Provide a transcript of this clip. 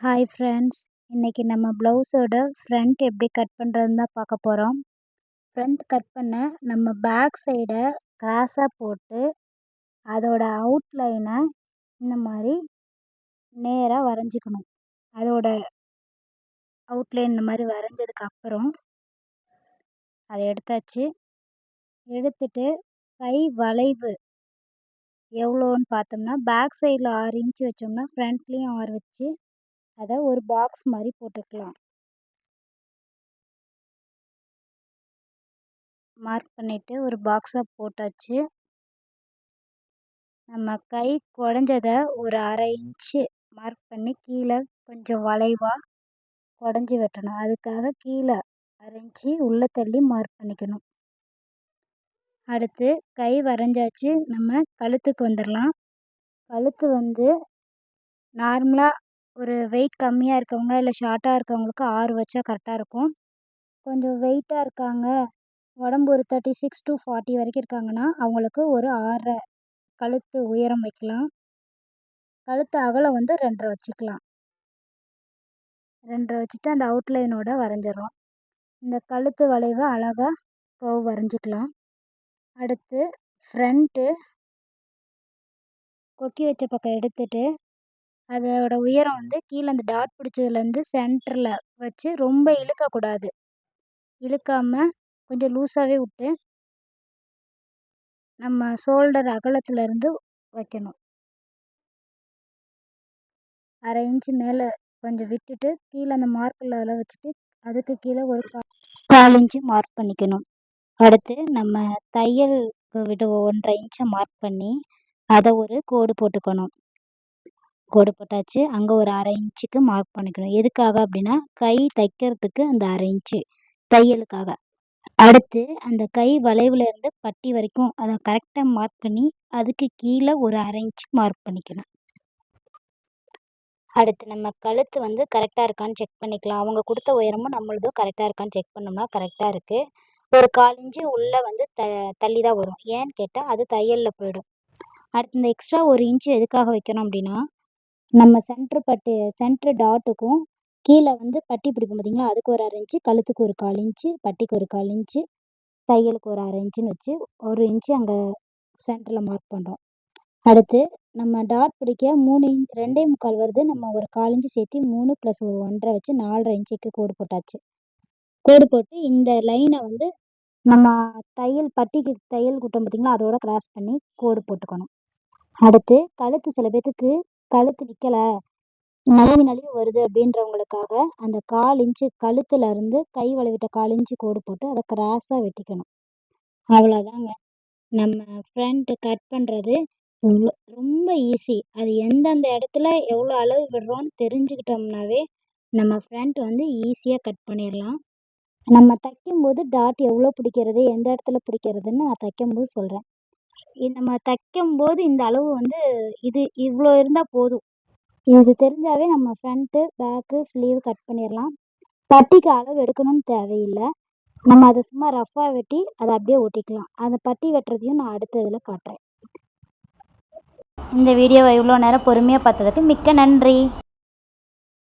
Hi friends இன்றைக்கி நம்ம ப்ளவுஸோட ஃப்ரண்ட் எப்படி கட் பண்ணுறதுன்னு தான் பார்க்க போகிறோம் ஃப்ரண்ட் கட் பண்ண நம்ம பேக் சைடை கிராஸாக போட்டு அதோட அவுட்லைனை இந்த மாதிரி நேராக வரைஞ்சிக்கணும். அதோட அவுட்லைன் இந்த மாதிரி வரைஞ்சதுக்கு அப்புறம் அதை எடுத்தாச்சு. எடுத்துட்டு கை வளைவு எவ்வளோன்னு பார்த்தோம்னா பேக் சைடில் ஆறு இன்ச்சு வச்சோம்னா ஃப்ரண்ட்லேயும் ஆறு வச்சு அதை ஒரு பாக்ஸ் மாதிரி போட்டுக்கலாம். மார்க் பண்ணிவிட்டு ஒரு பாக்ஸாக போட்டாச்சு. நம்ம கை குடஞ்சதை ஒரு அரை இன்ச்சு மார்க் பண்ணி கீழே கொஞ்சம் வளைவாக குடஞ்சி வெட்டணும். அதுக்காக கீழே அரைஞ்சி உள்ளே தள்ளி மார்க் பண்ணிக்கணும். அடுத்து கை வரைஞ்சாச்சு. நம்ம கழுத்துக்கு வந்துடலாம் கழுத்து வந்து நார்மலாக ஒரு வெயிட் கம்மியாக இருக்கவங்க இல்லை ஷார்ட்டாக இருக்கவங்களுக்கு ஆறு வச்சா கரெக்டாக இருக்கும். கொஞ்சம் வெயிட்டாக இருக்காங்க உடம்பு ஒரு தேர்ட்டி சிக்ஸ் டு ஃபார்ட்டி வரைக்கும் இருக்காங்கன்னா அவங்களுக்கு ஒரு ஆறரை கழுத்து உயரம் வைக்கலாம். கழுத்து அகலம் வந்து ரெண்டரை வச்சுக்கலாம். ரெண்டரை வச்சுட்டு அந்த அவுட்லைனோட வரைஞ்சிடறோம். இந்த கழுத்து வளைவை அழகாக கவ் வரைஞ்சிக்கலாம். அடுத்து ஃப்ரண்ட்டு கொக்கி வச்ச பக்கம் எடுத்துகிட்டு அதோட உயரம் வந்து கீழே அந்த டாட் பிடிச்சதுலேருந்து சென்டரில் வச்சு ரொம்ப இழுக்கக்கூடாது இழுக்காமல் கொஞ்சம் லூஸாகவே விட்டு நம்ம ஷோல்டர் அகலத்துலேருந்து வைக்கணும். அரை இன்ச்சு மேலே கொஞ்சம் விட்டுட்டு கீழே அந்த மார்க்கில் அதில் வச்சுட்டு அதுக்கு கீழே ஒரு கா கால் இன்ச்சு மார்க் பண்ணிக்கணும். அடுத்து நம்ம தையலுக்கு விட ஒன்றரை இன்ச்சை மார்க் பண்ணி அதை ஒரு கோடு போட்டுக்கணும். கோடு போட்டாச்சு. அங்கே ஒரு அரை இன்ச்சுக்கு மார்க் பண்ணிக்கணும். எதுக்காக அப்படின்னா கை தைக்கிறதுக்கு அந்த அரை இன்ச்சு தையலுக்காக. அடுத்து அந்த கை வளைவுல இருந்து பட்டி வரைக்கும் அதை கரெக்டாக மார்க் பண்ணி அதுக்கு கீழே ஒரு அரை இன்ச்சு மார்க் பண்ணிக்கணும். அடுத்து நம்ம கழுத்து வந்து கரெக்டாக இருக்கான்னு செக் பண்ணிக்கலாம். அவங்க கொடுத்த உயரமும் நம்மளதும் கரெக்டாக இருக்கான்னு செக் பண்ணோம்னா கரெக்டாக இருக்குது ஒரு கால் இன்ச்சு உள்ளே வந்து த தள்ளி தான் வரும். ஏன்னு கேட்டால் அது தையலில் போயிடும். அடுத்து இந்த எக்ஸ்ட்ரா ஒரு இன்ச்சு எதுக்காக வைக்கணும் அப்படின்னா நம்ம சென்ட்ரு பட்டு சென்ட்ரு டாட்டுக்கும் கீழே வந்து பட்டி பிடிக்கும் பார்த்தீங்களா அதுக்கு ஒரு அரை இன்ச்சு கழுத்துக்கு ஒரு கால் இன்ச்சு பட்டிக்கு ஒரு கால் இன்ச்சு தையலுக்கு ஒரு அரை இன்ச்சுன்னு வச்சு ஒரு இன்ச்சு அங்கே சென்டரில் மார்க் பண்ணுறோம் அடுத்து நம்ம டாட் பிடிக்க மூணு இன் ரெண்டே முக்கால் வருது. நம்ம ஒரு கால் இன்ச்சு சேர்த்து மூணு ப்ளஸ் ஒரு ஒன்றரை வச்சு நாலரை இன்ச்சுக்கு கோடு போட்டாச்சு. கோடு போட்டு இந்த லைனை வந்து நம்ம தையல் பட்டிக்கு தையல் குட்டம் பார்த்திங்களா அதோட கிராஸ் பண்ணி கோடு போட்டுக்கணும். அடுத்து கழுத்து சில பேர்த்துக்கு கழுத்து நிற்கல நழுவி நழுவி வருது அப்படின்றவங்களுக்காக அந்த கால் இன்ச்சு கழுத்துல இருந்து கை வளைவிட்ட கால் இன்ச்சு கோடு போட்டு அதை கிராஸாக வெட்டிக்கணும். அவ்வளோதாங்க நம்ம ஃப்ரண்ட் கட் பண்ணுறது ரொம்ப ஈஸி அது எந்தெந்த இடத்துல எவ்வளோ அளவு விடுறோம்னு தெரிஞ்சுக்கிட்டோம்னாவே நம்ம ஃப்ரண்ட் வந்து ஈஸியாக கட் பண்ணிடலாம். நம்ம தைக்கும்போது டாட் எவ்வளோ பிடிக்கிறது எந்த இடத்துல பிடிக்கிறதுன்னு நான் தைக்கும்போது சொல்கிறேன் நம்ம தைக்கும்போது இந்த அளவு வந்து இது இவ்வளோ இருந்தால் போதும். இது தெரிஞ்சாவே நம்ம ஃப்ரண்ட்டு பேக்கு ஸ்லீவ் கட் பண்ணிடலாம் பட்டிக்கு அளவு எடுக்கணும்னு தேவையில்லை. நம்ம அதை சும்மா ரஃப்பாக வெட்டி அதை அப்படியே ஒட்டிக்கலாம். அந்த பட்டி வெட்டுறதையும் நான் அடுத்த இதில் காட்டுறேன். இந்த வீடியோவை இவ்வளோ நேரம் பொறுமையாக பார்த்ததுக்கு மிக்க நன்றி.